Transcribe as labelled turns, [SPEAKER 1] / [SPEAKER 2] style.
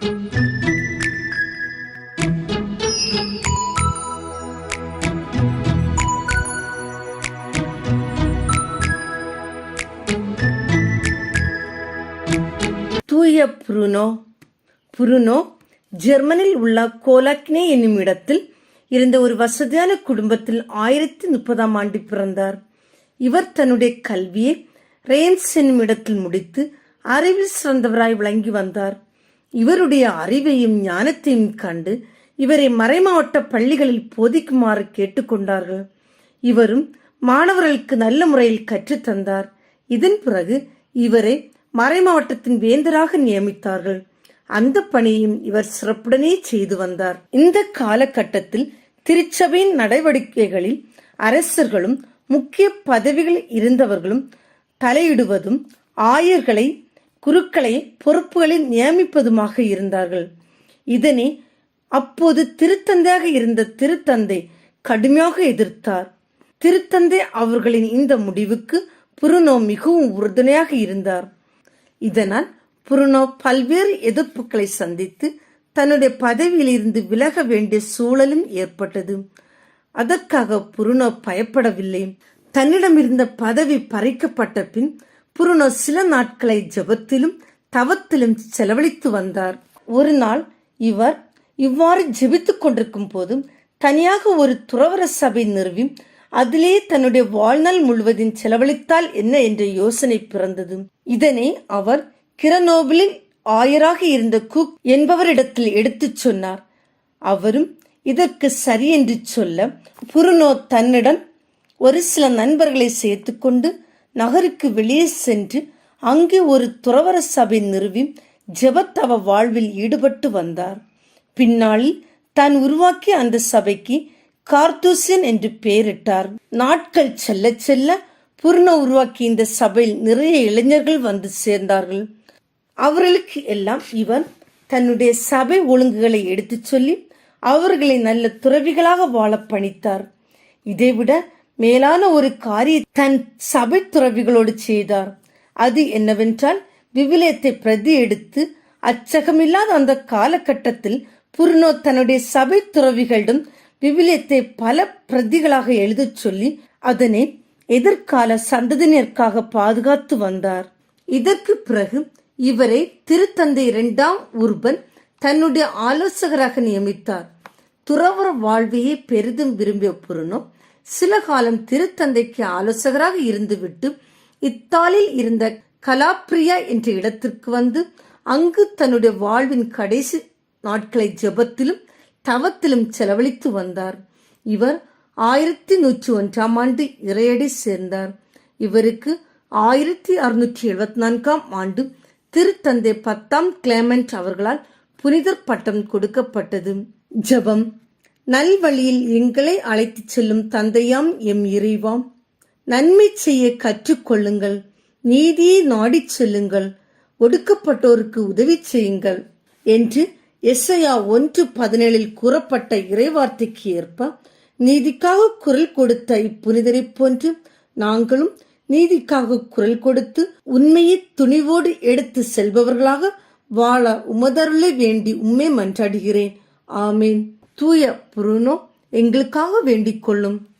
[SPEAKER 1] தூய Bruno Bruno ஜெர்மனில் உள்ள கோலாக்னே என்னும் இடத்தில் இருந்த ஒரு வசதியான குடும்பத்தில் ஆயிரத்தி முப்பதாம் ஆண்டு பிறந்தார். இவர் தன்னுடைய கல்வியை ரெயின்ஸ் என்னும் இடத்தில் முடித்து அறிவில் சிறந்தவராய் விளங்கி வந்தார். இவருடைய அறிவையும் ஞானத்தையும் கண்டு இவரை மறைமாவட்ட பள்ளிகளில் போதிக்குமாறு கேட்டுக்கொண்டார்கள். இவரும் மாணவர்களுக்கு நல்ல முறையில் கற்றுத்தந்தார். இதன் பிறகு இவரை மறைமாவட்டத்தின் வேந்தராக நியமித்தார்கள். அந்த பணியையும் இவர் சிறப்புடனே செய்து வந்தார். இந்த காலகட்டத்தில் திருச்சபையின் நடவடிக்கைகளில் அரசர்களும் முக்கிய பதவிகளில் இருந்தவர்களும் தலையிடுவதும் ஆயர்களை குருக்களை பொறுப்புகளில் நியமிப்பதுமாக இருந்தார்கள். இதனை அப்போது திருத்தந்தையாக இருந்த திருத்தந்தை கடுமையாக எதிர்த்தார். திருத்தந்தை அவர்களின் இந்த முடிவுக்கு புருனோ மிகவும் உறுதுணையாக இருந்தார். இதனால் புருனோ பல்வேறு எதிர்ப்புகளை சந்தித்து தன்னுடைய பதவியிலிருந்து விலக வேண்டிய சூழலும் ஏற்பட்டது. அதற்காக புருனோ பயப்படவில்லை. தன்னிடமிருந்த பதவி பறிக்கப்பட்ட பின் புருனோ சில நாட்களை ஜெபத்திலும் தவத்திலும் செலவழித்து வந்தார். ஒரு நாள் இவர் இவ்வாறு ஜெபித்து கொண்டிருக்கும் போதும் தனியாக ஒரு துறவர சபை நிறுவி அதிலே தன்னுடைய வாழ்நாள் முழுவதும் செலவழித்தால் என்ன என்ற யோசனை பிறந்தது. இதனை அவர் கிரனோபிளில் ஆயராக இருந்த குக் என்பவரிடத்தில் எடுத்துச் சொன்னார். அவரும் இதற்கு சரி என்று சொல்ல புருனோ தன்னிடம் ஒரு சில நண்பர்களை சேர்த்துக்கொண்டு நகருக்கு வெளியே சென்று அங்கே ஒரு துறவர சபை நிறுவி ஜெபத்தவ வாழ்வில் ஈடுபட்டு வந்தார். பின்னாளில் தான் உருவாக்கிய அந்த சபைக்கு கார்த்தூசியன் என்று பெயரிட்டார். நாட்கள் செல்ல செல்ல புருண உருவாக்கிய இந்த சபையில் நிறைய இளைஞர்கள் வந்து சேர்ந்தார்கள். அவர்களுக்கு எல்லாம் இவர் தன்னுடைய சபை ஒழுங்குகளை எடுத்துச் சொல்லி அவர்களை நல்ல துறவிகளாக வாழ பணித்தார். இதைவிட மேலான ஒரு காரியம் தன் சபை துறவிகளோடு செய்தார். அது என்னவென்றால் விவிலியத்தை பிரதி எடுத்து அச்சகமில்லாத அந்த காலகட்டத்தில் புருனோ தன்னுடைய சபை துறவிகளிடம் விவிலியத்தை பல பிரதிகளாக எழுதச் சொல்லி அதனை எதிர்கால சந்ததியினருக்காக பாதுகாத்து வந்தார். இதற்கு பிறகு இவரை திருத்தந்தை இரண்டாம் உருபன் தன்னுடைய ஆலோசகராக நியமித்தார். துறவர வாழ்வையே பெரிதும் விரும்பிய புருனோ சில காலம் திருத்தந்தைக்கு ஆலோசகராக இருந்துவிட்டு இத்தாலில் இருந்த கலாப்ரியா என்ற இடத்திற்கு வந்து அங்கு தன்னுடைய வாழ்வின் கடைசி நாட்களை ஜெபத்திலும் தவத்திலும் செலவழித்து வந்தார். இவர் ஆயிரத்தி நூற்றி ஒன்றாம் ஆண்டு இறையடி சேர்ந்தார். இவருக்கு ஆயிரத்தி அறுநூற்றி எழுபத்தி நான்காம் ஆண்டு திருத்தந்தை பத்தாம் கிளேமெண்ட் அவர்களால் புனிதர் பட்டம் கொடுக்கப்பட்டது. ஜெபம். நல்வழியில் எங்களை அழைத்துச் செல்லும் தந்தையாம் எம் இறைவாம். நன்மை செய்ய கற்றுக்கொள்ளுங்கள். நீதியை நாடிச் செல்லுங்கள். ஒடுக்கப்பட்டோருக்கு உதவி செய்யுங்கள் என்று எஸ்ஐயா ஒன்று பதினேழில் கூறப்பட்ட இறைவார்த்தைக்கு ஏற்ப நீதிக்காக குரல் கொடுத்த இப்புனிதரைப் போன்று நாங்களும் நீதிக்காக குரல் கொடுத்து உண்மையை துணிவோடு எடுத்து செல்பவர்களாக வாழ உமதருளை வேண்டி உண்மை மன்றாடுகிறேன். ஆமீன். தூய புருனோ எங்களுக்காக வேண்டிக் கொள்ளும்.